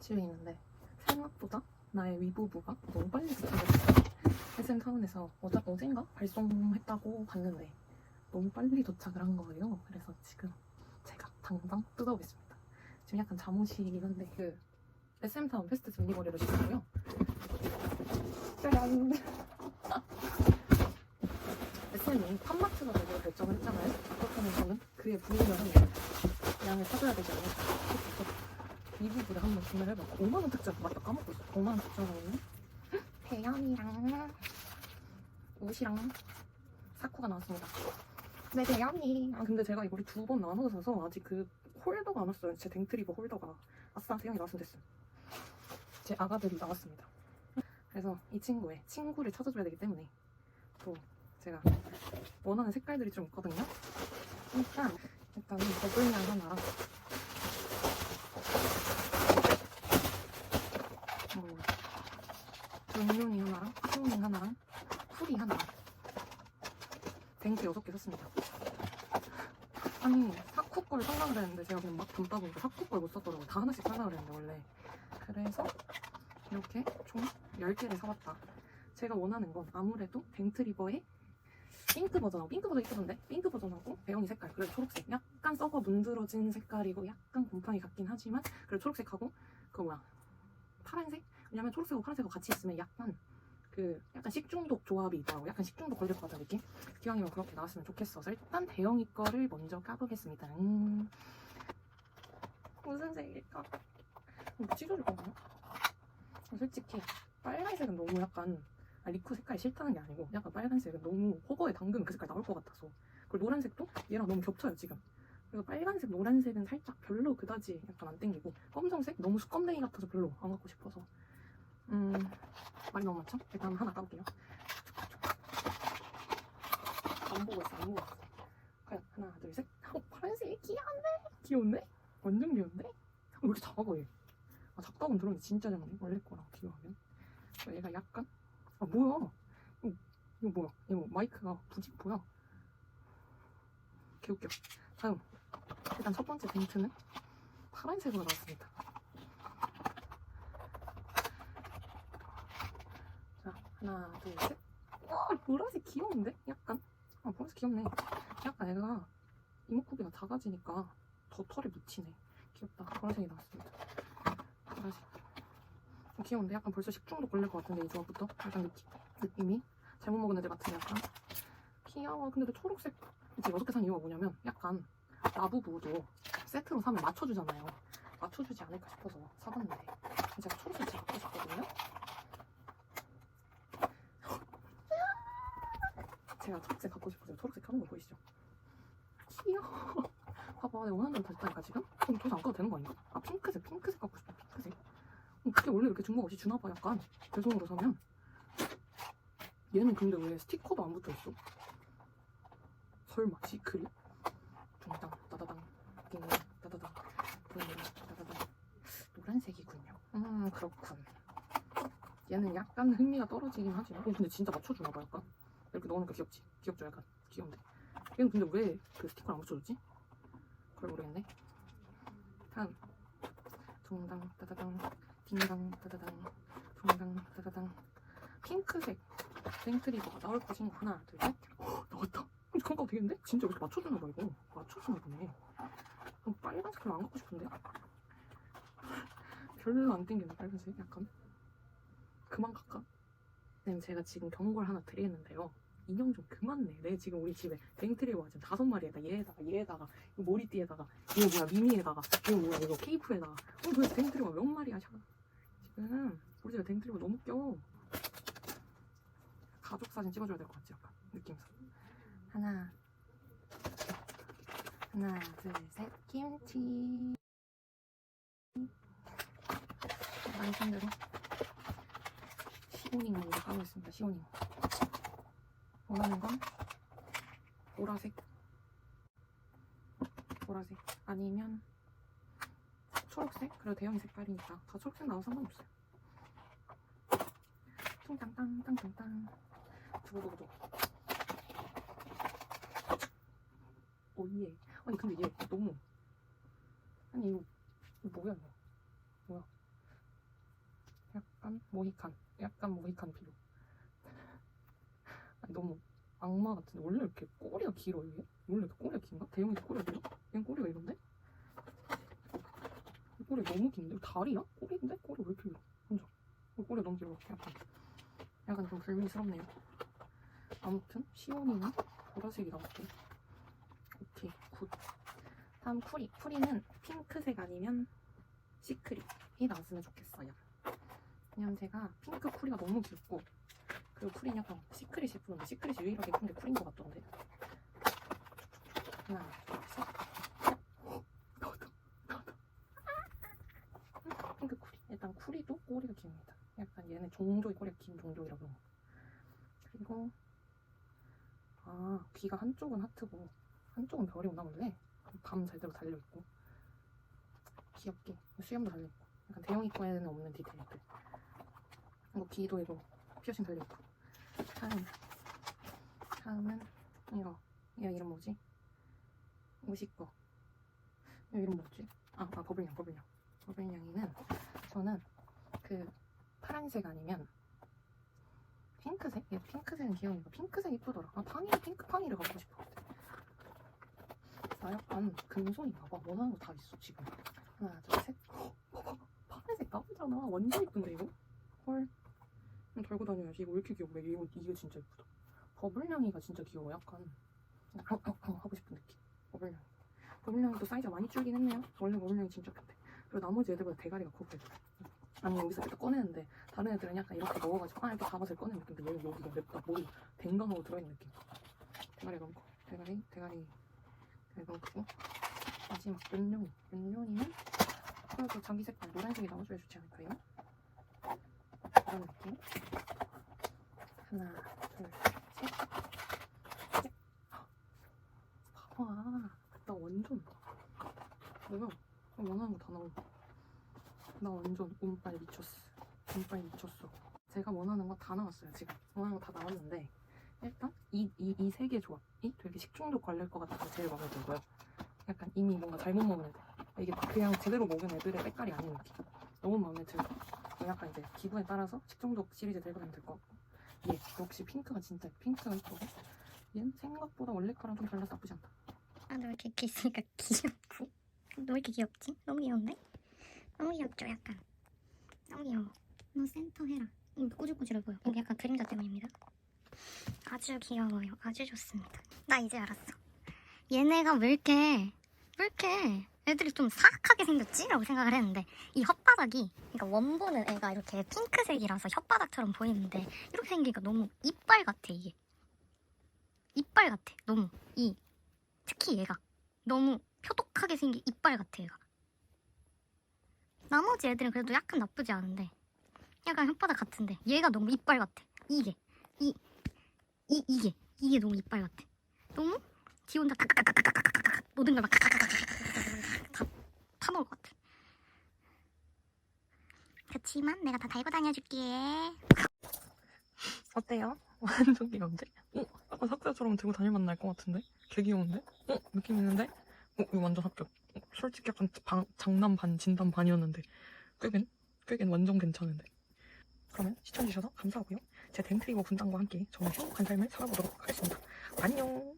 집에 있는데 생각보다 나의 위부부가 너무 빨리 도착했어. SM 타운에서 어제, 어젠가 발송했다고 봤는데 너무 빨리 도착을 한 거예요. 그래서 지금 제가 당장 뜯어보겠습니다. 지금 약간 잠옷이긴 한데 그 SM 타운 패스트 젤리거리를 시켰고요. 짜란! SM이 팝마트가 되기로 결정을 했잖아요. 그렇다면 저는 그에 부응하는 양을 사줘야 되지 않을까. 그래서 미국으로 한번 구매를 해봤고 5만 원 특전 맞다 까먹고 있어. 5만 원 특전에 있는 대연이랑 옷이랑 사쿠가 나왔습니다. 네 대연이. 아 근데 제가 이거를 두 번 나눠서 사서 아직 그 홀더가 안 왔어요. 제 댕트리버 홀더가. 아싸 대연이 나왔으면 됐어. 제 아가들이 나왔습니다. 그래서 이 친구의 친구를 찾아줘야 되기 때문에 또 제가 원하는 색깔들이 좀 있거든요. 일단 일단 버블양 하나랑 뭐 정룡이 하나랑 수용이 하나랑 풀이 하나랑 뱅크 여섯 개 샀습니다. 아니 사쿠 걸 살라 그랬는데 제가 그냥 막 담다 보니까 사쿠 걸 못 샀더라고요. 다 하나씩 살라 그랬는데 원래 그래서 이렇게 총 10개를 사봤다. 제가 원하는 건 아무래도 댕트리버의 핑크 버전하고 핑크 버전 이쁘던데 핑크 버전하고 배영이 색깔 그래도 초록색 약간 썩어 문드러진 색깔이고 약간 곰팡이 같긴 하지만 그래도 초록색하고 그 뭐야 파란색? 왜냐면 초록색하고 파란색하고 같이 있으면 약간 그 약간 식중독 조합이 있더라고 약간 식중독 걸릴 것 같은 느낌? 기왕이면 그렇게 나왔으면 좋겠어서 일단 대영이 거를 먼저 까보겠습니다 음. 무슨 색일까? 이거 찢어질 건가? 솔직히 빨간색은 너무 약간 아, 리쿠 색깔이 싫다는 게 아니고 약간 빨간색은 너무 호거에 담그면 그 색깔 나올 것 같아서 그리고 노란색도 얘랑 너무 겹쳐요 지금 그래서 빨간색, 노란색은 살짝 별로 그다지 약간 안 땡기고 검정색 너무 수검댕이 같아서 별로 안 갖고 싶어서 음 말이 너무 많죠? 일단 하나 까볼게요. 안 보고 있어 안 보고 있어. 과연 하나 둘 셋. 어, 파란색 귀여운데? 귀여운데? 완전 귀여운데? 왜 이렇게 작아 얘. 아, 작다고는 들었는데 진짜 작네 원래 거랑 비교하면? 어, 얘가 약간? 아 뭐야? 이거, 이거 뭐야? 이거 마이크가 부직포야? 개웃겨. 다음. 일단 첫 번째 벤트는 파란색으로 나왔습니다. 자, 하나, 둘, 셋. 와, 보라색 귀여운데? 약간. 아, 보라색 귀엽네. 약간 애가 이목구비가 작아지니까 더 털에 묻히네. 귀엽다. 보라색이 나왔습니다. 보라색. 어, 귀여운데? 약간 벌써 식중독 걸릴 것 같은데, 이 조합부터? 약간 느낌, 느낌이. 잘못 먹은 애들 같은 약간. 귀여워. 근데 또 초록색 이제 여섯 개 산 이유가 뭐냐면 약간 나부부도 세트로 사면 맞춰주잖아요. 맞춰주지 않을까 싶어서 사봤는데 제가 초록색 진짜 갖고 싶거든요. 제가 초록색 갖고 싶어서 초록색 하는 거 보이시죠? 귀여워. 봐봐, 내가 원하는 대로 다 있다니까 지금? 그럼 더 이상 안 가도 되는 거 아닌가? 아 핑크색, 핑크색 갖고 싶어, 핑크색. 어, 그게 원래 이렇게 중복 없이 주나봐 약간 배송으로 사면. 얘는 근데 왜 스티커도 안 붙어있어? 설마 시크릿? 둥당 따다당 띵 따다당 띵 따다당 노란색이군요. 음 그렇군. 얘는 약간 흥미가 떨어지긴 하지만 얘 근데 진짜 맞춰주나 봐 약간 이렇게 넣으니까 귀엽지? 귀엽죠 약간 귀여운데 얘는 근데 왜 그 스티커를 안 붙여줬지? 그걸 모르겠네. 다음 둥당 따다당 딩당 따다당 둥당 따다당 핑크색 생트리버가 나올 것인가 하나 둘셋 나왔다. 그런 거 되겠는데? 진짜 이렇게 맞춰주나 봐 이거 맞춰주나 보네 그럼 빨간색 별로 안 갖고 싶은데? 별로 안 땡기네 빨간색 약간 그만 갈까? 쌤 제가 지금 경고를 하나 드리겠는데요 인형 좀 그만 내. 내 지금 우리 집에 댕트리버가 지금 다섯 마리에다 얘에다가 얘에다가 이거 머리띠에다가 이거 뭐야 미미에다가 이거 뭐야 이거 케이프에다가. 어 도대체 댕트리버 몇 마리야 샤? 지금 우리 집에 댕트리버 너무 껴. 가족 사진 찍어줘야 될 것 같지 약간 느낌상 하나. 하나 둘 셋. 김치. 말씀대로 시오닝 먼저 까고 있습니다 시오닝 원하는 건? 보라색. 보라색. 아니면 초록색? 그래도 대형이 색깔이니까 다 초록색 나와도 상관없어요. 퉁땅땅 땅땅땅. 두고두고두 오예. 아니 근데 얘 너무. 아니 이거, 뭐야 이거? 뭐야? 모히칸? 모히칸. 약간 모히칸 피부. 아니, 너무 악마 같은데. 원래 이렇게 꼬리가 길어요, 얘? 원래 이렇게 꼬리가 긴가? 대형이도 꼬리가 길어? 얘는 꼬리가 이런데? 이 꼬리 너무 긴데? 다리야? 꼬리인데? 꼬리 왜 이렇게 길어? 혼자. 이 꼬리가 너무 길어. 약간. 약간 좀 불미스럽네요. 아무튼, 시원이는 보라색이 나왔고. 오케이, 굿. 다음 쿠리. 쿠리는 핑크색 아니면 시크릿이 나왔으면 좋겠어요. 왜냐면 제가 핑크 쿠리가 너무 귀엽고 그리고 쿠리는 약간 시크릿이 예쁘는데 시크릿이 유일하게 예쁜 게 쿠리인 것 같던데. 하나, 둘, 셋. 나도, 나도. 핑크 쿠리. 일단 쿠리도 꼬리가 깁니다. 약간 얘는 종조의 꼬리가 긴 종족이라 그런 거. 그리고 아 귀가 한쪽은 하트고 한쪽은 별이 오나 본데 감 제대로 달려있고 귀엽게 수염도 달려있고 약간 대형이 거에는 없는 디테일들 이거 귀도 이거 피어싱 달려있고 다음 다음은 이거. 얘 이름 뭐지? 우시꺼 얘 이름 뭐지? 아, 아 버블냥 버블냥 버블냥이는 저는 그 파란색 아니면 핑크색? 얘 핑크색은 귀여우니까 핑크색 이쁘더라. 아 팡이 핑크 팡이를 갖고 싶어. 나 약간 금손인가 봐. 원하는 거 다 있어 지금. 하나 둘셋. 파란색 나오잖아. 완전 이쁜데 이거? 헐 달고 다녀야지. 이거 왜 이렇게 귀여워? 이거, 이거 진짜 이쁘다. 버블냥이가 진짜 귀여워 약간. 그냥 앙앙 앙 하고 싶은 느낌. 버블냥이. 버블냥이도 사이즈가 많이 줄긴 했네요. 원래 버블냥이 진짜 큰데 그리고 나머지 애들보다 대가리가 커 그래도 아니 여기서 이렇게 꺼내는데 다른 애들은 약간 이렇게 넣어가지고 아 이렇게 잡아서 꺼내는 느낌인데 얘는 여기가 냅다 머리 댕강하고 들어있는 느낌. 대가리가 너무 커. 대가리 대가리. 대가리 너무 크고. 마지막 은룡이. 은룡이는 그래도 자기 색깔 노란색이 나와줘야 좋지 않을까요? 그런 느낌 하나 둘 셋 셋. 봐봐 나 완전 뭐야 원하는 거 다 나온다 나 완전 운빨 미쳤어. 운빨 미쳤어. 제가 원하는 거 다 나왔어요, 지금. 원하는 거 다 나왔는데, 일단, 이, 이, 이 세 개 조합이 되게 식중독 걸릴 것 같아서 제일 마음에 들고요. 약간 이미 뭔가 잘못 먹은 애들. 이게 그냥 제대로 먹은 애들의 색깔이 아닌 느낌. 너무 마음에 들고. 약간 이제 기분에 따라서 식중독 시리즈 들고 다니면 될 것 같고. 얘, 역시 핑크가 진짜 핑크가 이쁘고. 얘는 생각보다 원래 거랑 좀 달라서 나쁘지 않다. 아, 너 이렇게 이렇게 있으니까 귀엽고. 너왜 이렇게 귀엽지? 너무 귀여운데? 너무 귀엽죠, 약간. 너무 귀여워. 너 센터 해라. 음, 꼬질꼬질해 보여. 이게 약간 그림자 때문입니다. 아주 귀여워요. 아주 좋습니다. 나 이제 알았어. 얘네가 왜 이렇게, 왜 이렇게 애들이 좀 사악하게 생겼지? 라고 생각을 했는데, 이 혓바닥이, 그러니까 원본은 애가 이렇게 핑크색이라서 혓바닥처럼 보이는데, 이렇게 생기니까 너무 이빨 같아, 이게. 이빨 같아. 너무. 이, 특히 얘가. 너무 표독하게 생긴 이빨 같아 얘가 나머지 애들은 그래도 약간 나쁘지 않은데 약간 혓바닥 같은데 얘가 너무 이빨 같아 이게 이, 이 이게 이게 너무 이빨 같아 너무 지 혼자 모든 걸막 파먹을 것 같아. 그렇지만 내가 다 달고 다녀줄게. 어때요? 완전 귀여운데? 어? 아까 삭사처럼 들고 다닐만 날 것 같은데? 개 귀여운데? 어? 느낌 있는데? 어? 이거 완전 합격. 어, 솔직히 약간 방, 장난 반, 진담 반이었는데 꽤겐? 꽤겐 완전 괜찮은데? 그러면 시청해주셔서 감사하고요. 제 덴트리버 분당과 함께 저는 행복한 삶을 살아보도록 하겠습니다. 안녕!